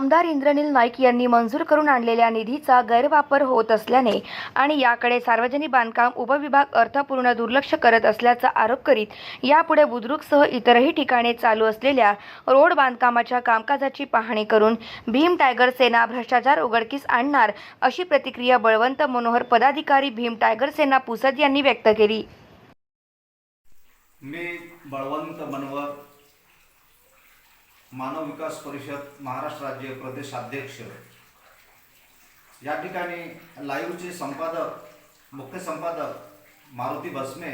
आमदार इंद्रनील नाईक यांनी मंजूर करून आणलेल्या निधीचा गैरवापर होत असल्याने आणि याकडे सार्वजनिक बांधकाम उपविभाग अर्थपूर्ण दुर्लक्ष करत असल्याचा आरोप करीत यापुढे बुद्रुकसह इतरही ठिकाणी चालू असलेल्या रोड बांधकामाच्या कामकाजाची पाहणी करून भीम टायगर सेना भ्रष्टाचार उघडकीस आणणार अशी प्रतिक्रिया बळवंत मनोहर पदाधिकारी भीम टायगर सेना पुसद यांनी व्यक्त केली. मी बळवंत मनोहर मानव विकास परिषद महाराष्ट्र राज्य प्रदेशाध्यक्ष या ठिकाणी लाईव्हचे संपादक मुख्य संपादक मारुती भस्मे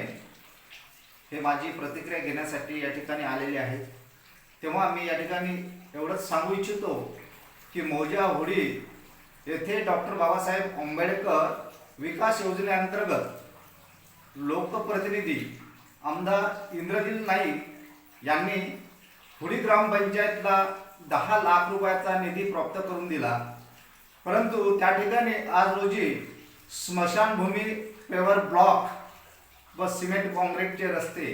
हे माझी प्रतिक्रिया घेण्यासाठी या ठिकाणी आलेले आहेत. तेव्हा मी या ठिकाणी एवढंच सांगू इच्छितो की मोजा होडी येथे डॉक्टर बाबासाहेब आंबेडकर विकास योजनेअंतर्गत लोकप्रतिनिधी आमदार इंद्रजील नाईक यांनी हुडी ग्रामपंचायतला दहा लाख रुपयाचा निधी प्राप्त करून दिला. परंतु त्या ठिकाणी आज रोजी स्मशानभूमी पेवर ब्लॉक व सिमेंट कॉन्क्रीटचे रस्ते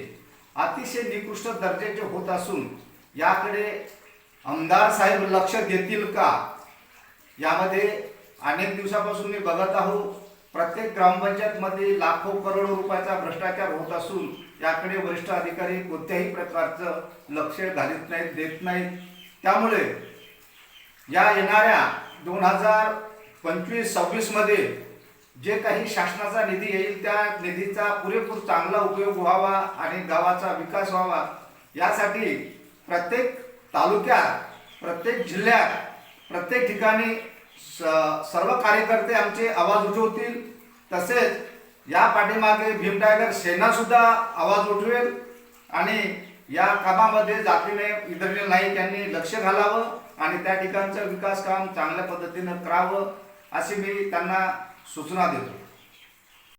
अतिशय निकृष्ट दर्जाचे होत असून याकडे आमदार साहेब लक्ष देतील का? यामध्ये अनेक दिवसापासून मी बघत आहो प्रत्येक ग्रामपंचायतमध्ये लाखो करोडो रुपयाचा भ्रष्टाचार होत असून याकडे वरिष्ठ अधिकारी कोणत्याही प्रकारचं लक्ष घालत नाहीत देत नाहीत. त्यामुळे या येणाऱ्या दोन हजार पंचवीस सव्वीसमध्ये जे काही शासनाचा निधी येईल त्या निधीचा पुरेपूर चांगला उपयोग व्हावा आणि गावाचा विकास व्हावा यासाठी प्रत्येक तालुक्यात प्रत्येक जिल्ह्यात प्रत्येक ठिकाणी स- सर्व कार्यकर्ते आमचे आवाज उठवतील. तसेच या पाठीमागे भीम टायगर सेना सुद्धा आवाज उठवेल आणि या कामामध्ये जातीने इंद्रनील नाईक यांनी लक्ष घालावं आणि त्या ठिकाणचं विकास काम चांगल्या पद्धतीनं करावं अशी मी त्यांना सूचना देतो.